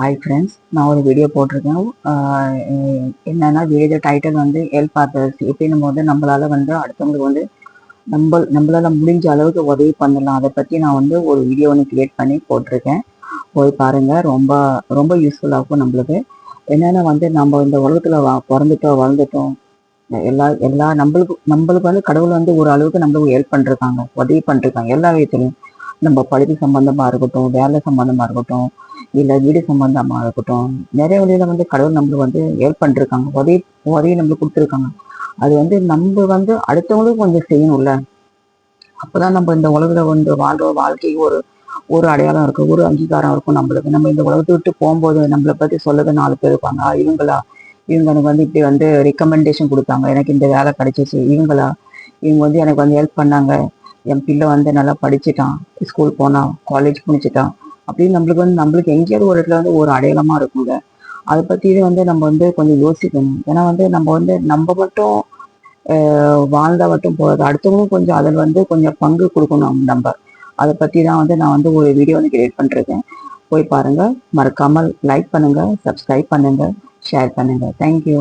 Hi friends நான் ஒரு video போட்டிருக்கேன். என்னென்னா வீடியோ டைட்டில் வந்து ஹெல்ப் ஆர்டர்ஸ் எப்படின்னும் போது நம்மளால் வந்து அடுத்தவங்களுக்கு வந்து நம்ம நம்மளால் முடிஞ்ச அளவுக்கு உதவி பண்ணலாம். அதை பற்றி நான் வந்து ஒரு வீடியோ ஒன்று க்ரியேட் பண்ணி போட்டிருக்கேன். போய் பாருங்கள் ரொம்ப ரொம்ப யூஸ்ஃபுல்லாக இருக்கும் நம்மளுக்கு. என்னென்னா வந்து நம்ம இந்த உலகத்தில் வா பிறந்துட்டோம் வளர்ந்துட்டோம். எல்லா எல்லா நம்மளுக்கு நம்மளுக்கு வந்து கடவுள் வந்து ஒரு அளவுக்கு நம்மளுக்கு ஹெல்ப் பண்ணிருக்காங்க உதவி பண்ணிருக்காங்க எல்லா விதத்துலையும். நம்ம படிப்பு சம்மந்தமாக இருக்கட்டும் வேலை சம்மந்தமாக இருக்கட்டும் இல்லை வீடு சம்பந்தமா இருக்கட்டும். நிறைய வழியில் வந்து கடவுள் நம்மளுக்கு வந்து ஹெல்ப் பண்ணிருக்காங்க. உதவி உதவி நம்மளுக்கு கொடுத்துருக்காங்க. அது வந்து நம்ம வந்து அடுத்தவங்களுக்கும் கொஞ்சம் செய்யணும்ல. அப்போதான் நம்ம இந்த உலகத்தில் வந்து வாழ்ற வாழ்க்கைக்கு ஒரு ஒரு அடையாளம் இருக்கு ஒரு அங்கீகாரம் இருக்கும் நம்மளுக்கு. நம்ம இந்த உலகத்தை விட்டு போகும்போது நம்மளை பற்றி சொல்லது நாலு பேர் இருப்பாங்க. இவங்களா? இவங்க எனக்கு வந்து இப்படி வந்து ரெக்கமெண்டேஷன் கொடுத்தாங்க. எனக்கு இந்த வேலை கிடைச்சிச்சு. இவங்களா? இவங்க வந்து எனக்கு வந்து ஹெல்ப் பண்ணாங்க. என் பிள்ளை வந்து நல்லா படிச்சுட்டான். ஸ்கூல் போனான் காலேஜ் முடிச்சுட்டான். அப்படின்னு நம்மளுக்கு வந்து நம்மளுக்கு எங்கேயாவது ஒரு இடத்துல வந்து ஒரு அடையாளமாக இருக்குங்க. அதை பத்தி வந்து நம்ம வந்து கொஞ்சம் யோசிக்கணும். ஏன்னா வந்து நம்ம வந்து நம்ம மட்டும் வாழ்ந்தால் மட்டும் போகாது அடுத்தவங்களும் கொஞ்சம் அதில் வந்து கொஞ்சம் பங்கு கொடுக்கணும் நம்ம. அதை பற்றி தான் வந்து நான் வந்து ஒரு வீடியோ வந்து கிரியேட் பண்ணுறேன் போய் பாருங்கள் மறக்காமல் லைக் பண்ணுங்கள் சப்ஸ்கிரைப் பண்ணுங்கள் ஷேர் பண்ணுங்கள் தேங்க்யூ